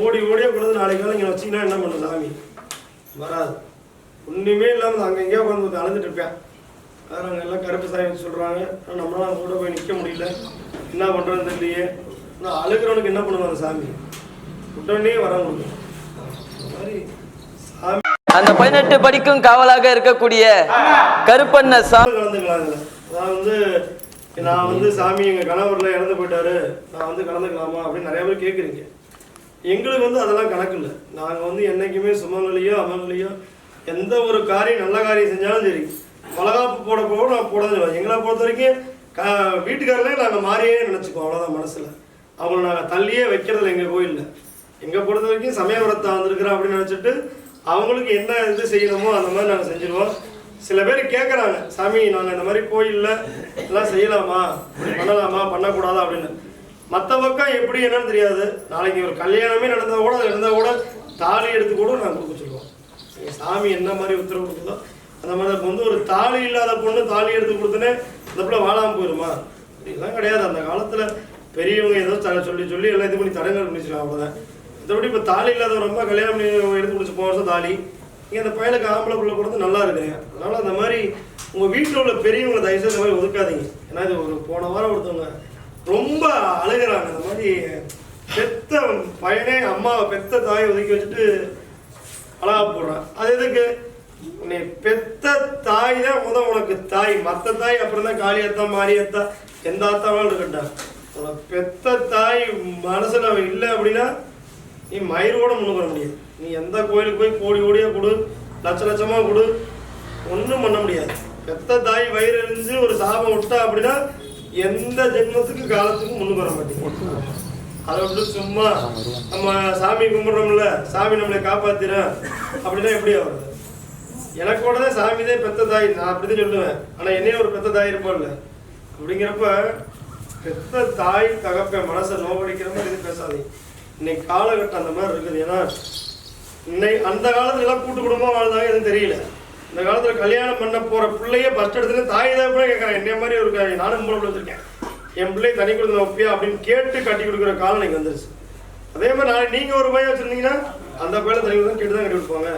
ஓடி ஓடியே கொண்டு நாளைக்கு காலம் இங்கே வச்சிங்கன்னா என்ன பண்ணும் சாமி? வராது. ஒன்றுமே இல்லாமல் அங்கே எங்கேயோ உட்காந்து அழுதுட்டு இருப்பேன். வேறு அங்கே எல்லாம் கருப்பு சாமி சொல்கிறாங்க ஆனால் நம்மளால அங்க கூட போய் நிற்க முடியல. என்ன பண்ணுறதுன்னு தெரியலையே. ஆனால் அழுகிறவனுக்கு என்ன பண்ணுவாங்க சாமி? உடனே வர முடியும் மாதிரி சாமி. அந்த பதினெட்டு படிக்கும் காவலாக இருக்கக்கூடிய கருப்பண்ண சாமி கலந்துக்கலாம் இதுல. நான் வந்து நான் வந்து சாமி எங்க கணவர்ல இறந்து போயிட்டாரு. நான் வந்து கலந்துக்கலாமா அப்படின்னு நிறைய பேர் கேட்குறீங்க எங்களுக்கு வந்து அதெல்லாம் கணக்கு இல்லை. நாங்கள் வந்து என்றைக்குமே சுமநிலையோ அமல்நிலையோ எந்த ஒரு காரியம் நல்ல காரியம் செஞ்சாலும் சரி வளகாப்பு போட போக நான் போட எங்களை பொறுத்த வரைக்கும் க வீட்டுக்காரர்களே நாங்கள் மாறியே நினச்சிக்குவோம் அவ்வளோதான் மனசில். அவங்கள நாங்கள் தள்ளியே வைக்கிறதில்ல எங்கள் கோயிலில் எங்க பொறுத்த வரைக்கும் சமயபுரத்தை வந்திருக்கிறோம் அப்படின்னு நினச்சிட்டு அவங்களுக்கு என்ன இது செய்யணுமோ அந்த மாதிரி நாங்கள் செஞ்சிருவோம். சில பேர் கேட்குறாங்க சாமி நாங்கள் இந்த மாதிரி கோயிலில் எல்லாம் செய்யலாமா? பண்ணலாமா? பண்ணக்கூடாதா? அப்படின்னு. மற்ற பக்கம் எப்படி என்னன்னு தெரியாது. நாளைக்கு ஒரு கல்யாணமே நடந்தால் கூட அது இருந்தால் கூட தாலி எடுத்து கூட நாங்கள் கொடுக்க சொல்லுவோம். சாமி என்ன மாதிரி உத்தரவு கொடுக்குதோ அந்த மாதிரி இப்போ வந்து ஒரு தாலி இல்லாத பொண்ணு தாலி எடுத்து கொடுத்தனே இந்த பிள்ளை வாழாமல் போயிருமா? அப்படிலாம் கிடையாது. அந்த காலத்தில் பெரியவங்க ஏதோ த- சொல்லி சொல்லி எல்லாம் இது பண்ணி தடங்கள் பண்ணிச்சிருக்காங்க அவ்வளோதான் மற்றபடி இப்போ தாலி இல்லாத ரொம்ப கல்யாணம் பண்ணி எடுத்து முடிச்சு போன வருஷம் தாலி. நீங்கள் அந்த பையனுக்கு ஆம்பளை பிள்ளை கொடுத்து நல்லா இருக்குங்க அதனால் அந்த மாதிரி உங்கள் வீட்டில் உள்ள பெரியவங்களை தயவுசெய்து இந்த மாதிரி ஒதுக்காதீங்க. ஏன்னா இது ஒரு போன வாரம் ஒருத்தவங்க ரொம்ப அழுகுறாங்க மாதிரி பெத்த பையனே அம்மாவை பெத்த தாயை ஒதுக்கி வச்சுட்டு அழகா போடுறான். அது எதுக்கு? நீ பெத்த தாய் தான் முத உனக்கு தாய். மற்ற தாய் அப்புறம் தான் காளியத்தா மாரியத்தா எந்த ஆத்தாவும் இருக்கட்டா உனக்கு பெத்த தாய் மனசில் அவன் இல்லை அப்படின்னா நீ மயிரோட முன்னுக்கு பண்ண முடியாது. நீ எந்த கோயிலுக்கு போய் கோடி கோடியாக கொடு லட்ச லட்சமாக கொடு ஒன்றும் பண்ண முடியாது. பெத்த தாய் வயிறு இருந்து ஒரு சாபம் விட்டா அப்படின்னா எந்த ஜென்மத்துக்கு காலத்துக்கும் முன்னு வர மாட்டேங்குது. அதை விட்டு சும்மா நம்ம சாமி கும்பிட்றோம்ல சாமி நம்மளை காப்பாத்திரும். அப்படின்னா எப்படி வருது எனக்கோட தான் சாமி தான் பெத்த தாய் நான் அப்படிதான் சொல்லுவேன். ஆனால் என்னையும் ஒரு பெத்த தாய் இருப்போம்ல அப்படிங்கிறப்ப பெத்த தாய் தகப்பேன் மனசை நோவடிக்கிற மாதிரி இது பேசாதீங்க இன்னைக்கு காலகட்டம் அந்த மாதிரி இருக்குது. ஏன்னா இன்னைக்கு அந்த காலத்துல எல்லாம் கூட்டு குடும்பமாக வாழ்ந்தாங்க எதுவும் தெரியல. இந்த காலத்தில் கல்யாணம் பண்ண போகிற பிள்ளைய ஃபஸ்ட் எடுத்துட்டு தாய் தான் கூட கேட்குறேன் என்ன மாதிரி ஒரு க- நானும் மூலம் வச்சிருக்கேன். என் பிள்ளை தனி கொடுத்த ஒப்பியா அப்படின்னு கேட்டு கட்டி கொடுக்குற காலம் இன்னைக்கு வந்துருச்சு. அதே மாதிரி நாளைக்கு நீங்கள் ஒரு பையன் வச்சுருந்தீங்கன்னா அந்த பையில தனி கொடுத்து கேட்டு தான் கட்டி கொடுப்பாங்க.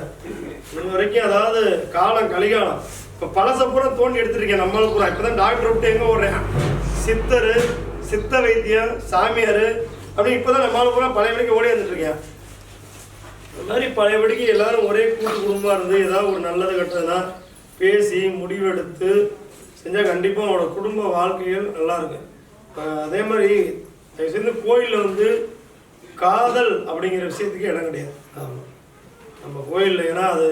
இன்ன வரைக்கும் அதாவது காலம் கலிகாலம். இப்போ பழச பூரா தோண்டி எடுத்துருக்கேன் நம்மளுக்கு பூரா. இப்பதான் டாக்டர் விட்டு எங்கே ஓடுறேன்? சித்தர் சித்த வைத்தியம் சாமியார் அப்படின்னு இப்பதான் நம்மளால பூரா பழைய வரைக்கும் ஓடி வந்துட்டு இருக்கேன். இந்த மாதிரி பழையபடிக்கு எல்லாரும் ஒரே கூட்டு குடும்பமா இருந்து ஏதாவது ஒரு நல்லது கட்டுறதுனா பேசி முடிவெடுத்து செஞ்சால் கண்டிப்பாக அவனோட குடும்ப வாழ்க்கைகள் நல்லா இருக்கும் இப்ப அதே மாதிரி தயவு செய்து கோயிலில் வந்து காதல் அப்படிங்கிற விஷயத்துக்கு இடம் கிடையாது. ஆமா. நம்ம கோயிலில் ஏன்னா அது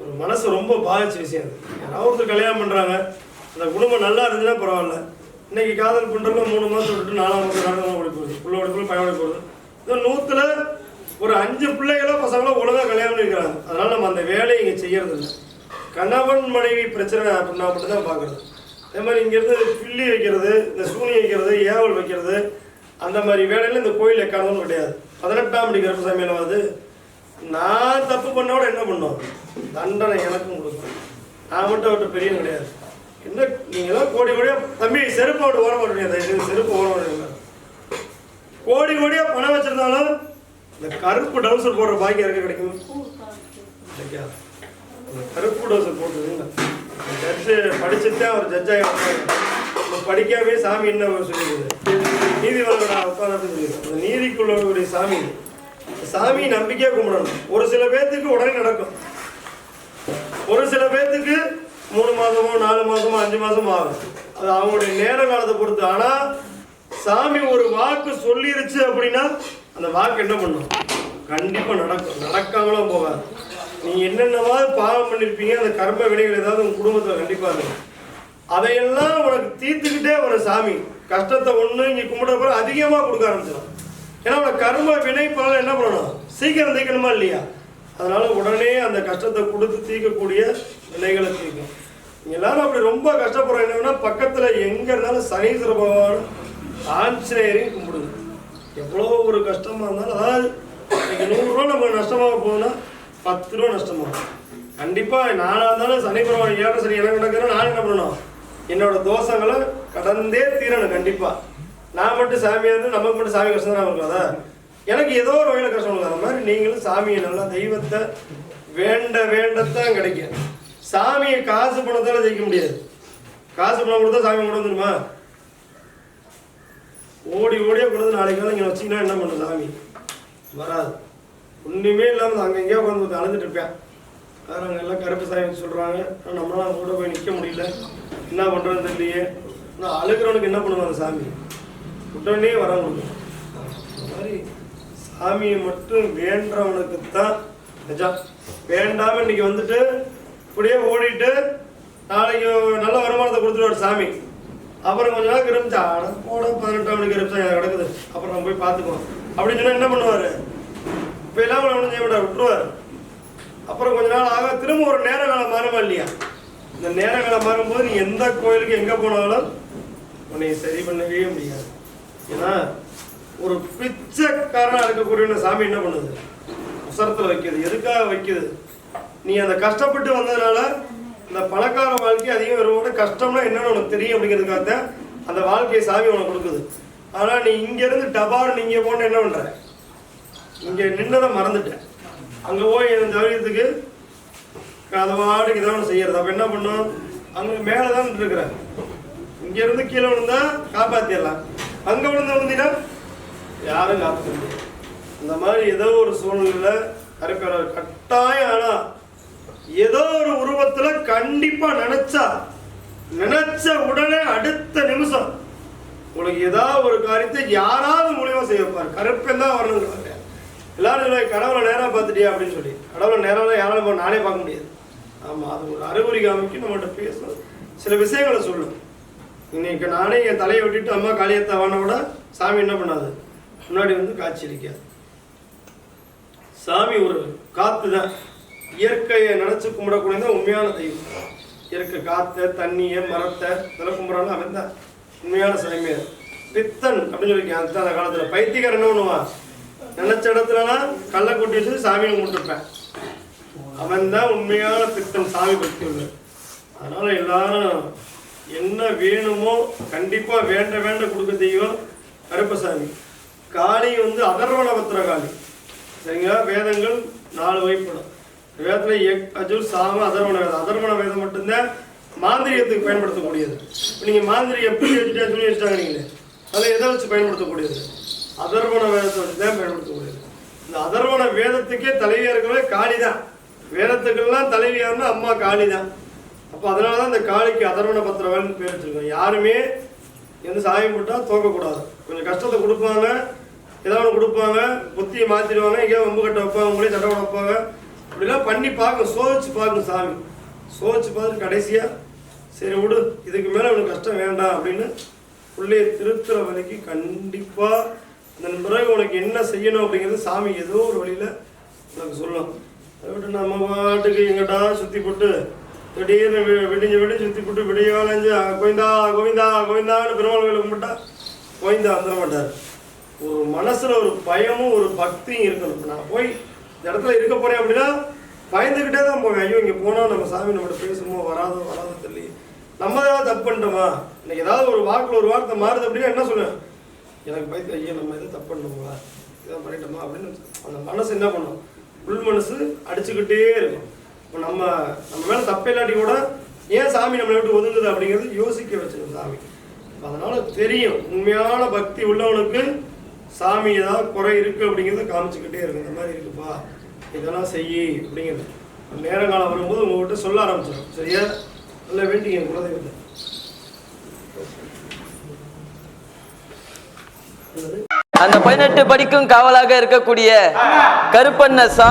ஒரு மனசு ரொம்ப பாதிச்ச விஷயம் அது. யாராவது ஒருத்தர் கல்யாணம் பண்ணுறாங்க அந்த குடும்பம் நல்லா இருந்துச்சுன்னா பரவாயில்ல. இன்னைக்கு காதல் பண்ணுறப்ப மூணு மாதம் விட்டுட்டு நாலாம் மாதம் நாலாம் மாதம் ஓடி போகுது. புள்ள ஓடி போகுது பையன் ஓடி போகுது. இந்த நூற்றுல ஒரு அஞ்சு பிள்ளைகளோ பசங்களோ ஒழுங்காக கல்யாணம் இருக்கிறாங்க அதனால நம்ம அந்த வேலையை இங்கே செய்யறது இல்லை கணவன் மனைவி பிரச்சனை அப்படின்னா மட்டும் தான் பார்க்குறது. அதே மாதிரி இங்கேருந்து பில்லி வைக்கிறது இந்த சூனி வைக்கிறது ஏவல் வைக்கிறது அந்த மாதிரி வேலையில் இந்த கோயில் எக்காரணமும் கிடையாது. பதினெட்டாம் படி கருப்பசாமியில் வந்து நான் தப்பு பண்ணோட என்ன பண்ணோம்? தண்டனை எனக்கும் கொடுக்கும். நான் மட்டும் அவர்கிட்ட பெரிய கிடையாது. என்ன நீங்கள் தான் கோடி கோடியாக தம்பி செருப்பு விட்டு ஓரம் முடியாது செருப்பு ஓரம் விடுங்க கோடி கோடியாக பணம் வச்சுருந்தாலும் இந்த கருப்பு டவுசர் போடுற பாக்கியம் இருக்க கிடைக்கும்? கிடைக்கா அந்த கருப்பு டவுசர் போட்டுருங்க ஜட்ஜு படிச்சுட்டு அவர் ஜட்ஜாக வந்தாங்க படிக்காமே சாமி என்ன சொல்லிடுது நீதிமன்ற உட்காந்து சொல்லிடுது அந்த நீதிக்குள்ளவருடைய சாமி. சாமி நம்பிக்கையாக கும்பிடணும். ஒரு சில பேர்த்துக்கு உடனே நடக்கும். ஒரு சில பேர்த்துக்கு மூணு மாதமோ நாலு மாதமோ அஞ்சு மாதமோ ஆகும். அது அவங்களுடைய நேர காலத்தை பொறுத்து. ஆனால் சாமி ஒரு வாக்கு சொல்லிருச்சு அப்படின்னா அந்த வாக்கு என்ன பண்ணும்? கண்டிப்பாக நடக்கும். நடக்காமலாம் போகாது. நீங்கள் என்னென்னவாது பாவம் பண்ணியிருப்பீங்க அந்த கர்ம வினைகள் ஏதாவது உங்கள் குடும்பத்தில் கண்டிப்பாக இருக்கும். அதையெல்லாம் உனக்கு தீர்த்துக்கிட்டே வர சாமி. கஷ்டத்தை ஒண்ணு இங்க பிறகு அதிகமாக கொடுக்க ஆரம்பிச்சிடும். ஏன்னா உனக்கு கர்ம வினை பலன் என்ன பண்ணணும்? சீக்கிரம் தீர்க்கணுமா இல்லையா? அதனால உடனே அந்த கஷ்டத்தை கொடுத்து தீர்க்கக்கூடிய வினைகளை தீர்க்கும் எல்லாரும் அப்படி ரொம்ப கஷ்டப்படுறோம் என்னன்னா பக்கத்தில் எங்கே இருந்தாலும் சனீஸ்வர பகவான் ஆஞ்சநேயரையும் கும்பிடுது. எவ்வளோ ஒரு கஷ்டமாக இருந்தாலும் அதாவது இன்னைக்கு நூறுரூவா நமக்கு நஷ்டமாக போகுதுன்னா பத்து ரூபா நஷ்டமாகும். கண்டிப்பாக நானாக இருந்தாலும் சனி பகவான் ஏழரை சரி எனக்கு நடக்கிறேன் நான் என்ன பண்ணணும்? என்னோட தோஷங்களை கடந்தே தீரணும் கண்டிப்பாக நான் மட்டும் சாமியாக இருந்து நமக்கு மட்டும் சாமி கஷ்டம் தான் இருக்காதா எனக்கு ஏதோ ஒரு வகையில் கஷ்டம் இல்லாத மாதிரி நீங்களும் சாமியை நல்லா தெய்வத்தை வேண்ட வேண்டத்தான் கிடைக்கும். சாமியை காசு பணத்தால் ஜெயிக்க முடியாது. காசு பணம் கொடுத்தா சாமி கொண்டு வந்துருமா? ஓடி ஓடியே கொண்டு நாளைக்கு வந்து இங்கே வச்சிங்கன்னா என்ன பண்ணும் சாமி? வராது. ஒன்றுமே இல்லாமல் அங்கே உட்காந்து அழுதுட்டு இருப்பேன். வேறு நாங்கள் எல்லாம் கருப்பு சாமி சொல்கிறாங்க ஆனால் நம்மளால் அவங்க கூட போய் நிற்க முடியல. என்ன பண்ணுறதுன்னு தெரியலையே. ஆனால் அழுகிறவனுக்கு என்ன பண்ணுவாங்க சாமி? உடனே வர முடியும் அந்த மாதிரி சாமியை மட்டும் வேண்டவனுக்கு தான் நிஜம் வேண்டாமல் இன்னைக்கு வந்துட்டு இப்படியே ஓடிட்டு நாளைக்கு நல்ல வருமானத்தை கொடுத்துருவார் சாமி. அப்புறம் கொஞ்ச நாள் கிரமிச்சா அட போட பதினெட்டாம் மணிக்கு கிரமிச்சா கிடக்குது? அப்புறம் நம்ம போய் பார்த்துக்குவோம். அப்படின்னு சொன்னால் என்ன பண்ணுவாரு? இப்போ எல்லாம் ஒன்றும் செய்ய மாட்டார் விட்டுருவார். அப்புறம் கொஞ்ச நாள் ஆக திரும்ப ஒரு நேர காலம் மாறுமா இல்லையா? இந்த நேர வேலை மாறும்போது நீ எந்த கோயிலுக்கு எங்கே போனாலும் உன்னை சரி பண்ணவே முடியாது. ஏன்னா ஒரு பிச்சைக்காரனாக இருக்கக்கூடிய சாமி என்ன பண்ணுது? உசரத்தில் வைக்கிது. எதுக்காக வைக்கிது? நீ அந்த கஷ்டப்பட்டு வந்ததுனால இந்த பணக்கார வாழ்க்கை அதிகம் வருவோட கஷ்டம்னா என்னன்னு உனக்கு தெரியும் அப்படிங்கிறதுக்காக தான் அந்த வாழ்க்கையை சாமி உனக்கு கொடுக்குது. ஆனால் நீ இங்கேருந்து டபார் நீங்க போன என்ன பண்ணுற இங்கே நின்னதை மறந்துட்டேன் அங்கே போய் இந்த தவிரத்துக்கு அதை வாட்டுக்கு தான் ஒன்று செய்யறது. அப்போ என்ன பண்ணும்? அங்கே மேலதான் இருக்கிற இங்க இங்கேருந்து கீழே விழுந்தா காப்பாற்றிடலாம் அங்கே விழுந்து விழுந்தினா யாரும் காப்பாற்ற முடியாது. இந்த மாதிரி ஏதோ ஒரு சூழ்நிலையில் கருப்பேரர் கட்டாயம் ஆனால் ஏதோ ஒரு உருவத்துல கண்டிப்பா நினைச்சா நினைச்ச உடனே அடுத்த நிமிஷம் உங்களுக்கு ஏதாவது ஒரு காரியத்தை யாராவது மூலியமா செய்வார் வைப்பார் கருப்பன் தான் வரணுங்கிறாங்க எல்லாரும் கடவுளை நேரம் பார்த்துட்டியா அப்படின்னு சொல்லி. கடவுளை நேரம் யாராலும் நானே பார்க்க முடியாது. ஆமா அது ஒரு அறிகுறி காமிக்கு நம்மகிட்ட பேசும். சில விஷயங்களை சொல்லும். இன்னைக்கு நானே என் தலையை விட்டுட்டு அம்மா காளியத்தை வான விட சாமி என்ன பண்ணாது? முன்னாடி வந்து காட்சி அடிக்காது சாமி ஒரு காத்து தான். இயற்கையை நினைச்சு கும்பிடக்கூடியது உண்மையான தெய்வம். இயற்கை காற்று தண்ணியை மரத்தை இதெல்லாம் கும்பிட்றாங்க அவன் தான். உண்மையான சாமி பித்தன் அப்படின்னு சொல்லி அந்த அந்த காலத்துல. பைத்தியக்காரன் என்ன பண்ணுவான்? நினைச்ச இடத்துலலாம் கல்லை கொட்டி வச்சு சாமியை கும்பிட்டுருப்பேன். அவன் தான் உண்மையான பித்தன் சாமி பக்தி உள்ள அதனால் எல்லாரும் என்ன வேணுமோ கண்டிப்பாக வேண்ட வேண்ட கொடுக்க தெய்வம் கருப்பசாமி காளி வந்து அதர்வண பத்திர காளி. சரிங்களா? வேதங்கள் நாலு வகைப்படும். வேதத்துல எக் சாம அதர்வண வேதம். அதர்வண வேதம் மட்டும்தான் மாந்திரியத்துக்கு பயன்படுத்தக்கூடியது. நீங்கள் நீங்க எப்படி வச்சுட்டா சொல்லி வச்சுட்டாங்க நீங்களே அதில் எதை வச்சு பயன்படுத்தக்கூடியது? அதர்வண வேதத்தை வச்சு தான் பயன்படுத்தக்கூடியது. இந்த அதர்வண வேதத்துக்கே தலைவியாக இருக்கிறவங்க காளி தான் வேதத்துக்கெல்லாம் தலைவியார்னா அம்மா காளி தான் அப்போ அதனால தான் இந்த காளிக்கு அதர்வண பத்திரம் பேர் வச்சுருக்கோம் யாருமே எந்த சாயம் போட்டால் தோக்கக்கூடாது. கொஞ்சம் கஷ்டத்தை கொடுப்பாங்க ஏதாவது ஒன்று கொடுப்பாங்க புத்தியை மாற்றிடுவாங்க எங்கேயாவது வம்பு கட்ட வைப்பாங்க உங்களே சட்டை வைப்பாங்க. அப்படிலாம் பண்ணி பார்க்கும் சோதிச்சு பார்க்கும் சாமி. சோதிச்சு பார்த்து கடைசியாக சரி விடு இதுக்கு மேலே அவனுக்கு கஷ்டம் வேண்டாம் அப்படின்னு உள்ளே திருத்துற வரைக்கும் கண்டிப்பாக இதன் பிறகு உனக்கு என்ன செய்யணும் அப்படிங்கிறது சாமி ஏதோ ஒரு வழியில் உனக்கு சொல்லும் அதை விட்டு நம்ம பாட்டுக்கு எங்கிட்டா சுற்றி போட்டு திடீர்னு வி- விடிஞ்சு விடிஞ்சு சுற்றி போட்டு விடிய காலஞ்சு கோவிந்தா கோவிந்தா கோவிந்தான்னு பெருமாள் கோயில் கும்பிட்டா கோவிந்தா வந்துட மாட்டார். ஒரு மனசில் ஒரு பயமும் ஒரு பக்தியும் இருக்கணும். நான் போய் இந்த இடத்துல இருக்க போறேன் அப்படின்னா பயந்துக்கிட்டே தான் போவேன். ஐயோ இங்கே போனால் நம்ம சாமி நம்மகிட்ட பேசுமோ வராதோ வராதோ சொல்லி நம்ம ஏதாவது தப்பு பண்ணிட்டோமா? இன்னைக்கு ஏதாவது ஒரு வாக்கில் ஒரு வார்த்தை மாறுது அப்படின்னா என்ன சொல்லுவேன்? எனக்கு பயத்து ஐயோ நம்ம எதாவது தப்பு பண்ணோமா இதான் பண்ணிட்டோமா அப்படின்னு அந்த மனசு என்ன பண்ணும்? உள் மனசு அடிச்சுக்கிட்டே இருக்கும். இப்போ நம்ம நம்ம மேலே தப்பே இல்லாட்டி கூட ஏன் சாமி நம்மளை விட்டு ஒதுங்குது அப்படிங்கிறது யோசிக்க வச்சிடும் சாமி. அதனால் அதனால தெரியும் உண்மையான பக்தி உள்ளவனுக்கு சாமி ஏதாவது குறை இருக்குது அப்படிங்கிறத காமிச்சுக்கிட்டே இருக்கு. இந்த மாதிரி இருக்குப்பா. இதெல்லாம் செய்யி அப்படிங்கிறது. நேரங்காலம் வரும்போது உங்கள்கிட்ட சொல்ல ஆரம்பிச்சிடும். சரியா? நல்லா வேண்டிங்க குலதெய்வத்தை. அந்த பதினெட்டு படிக்கும் காவலாக இருக்கக்கூடிய கருப்பண்ண சா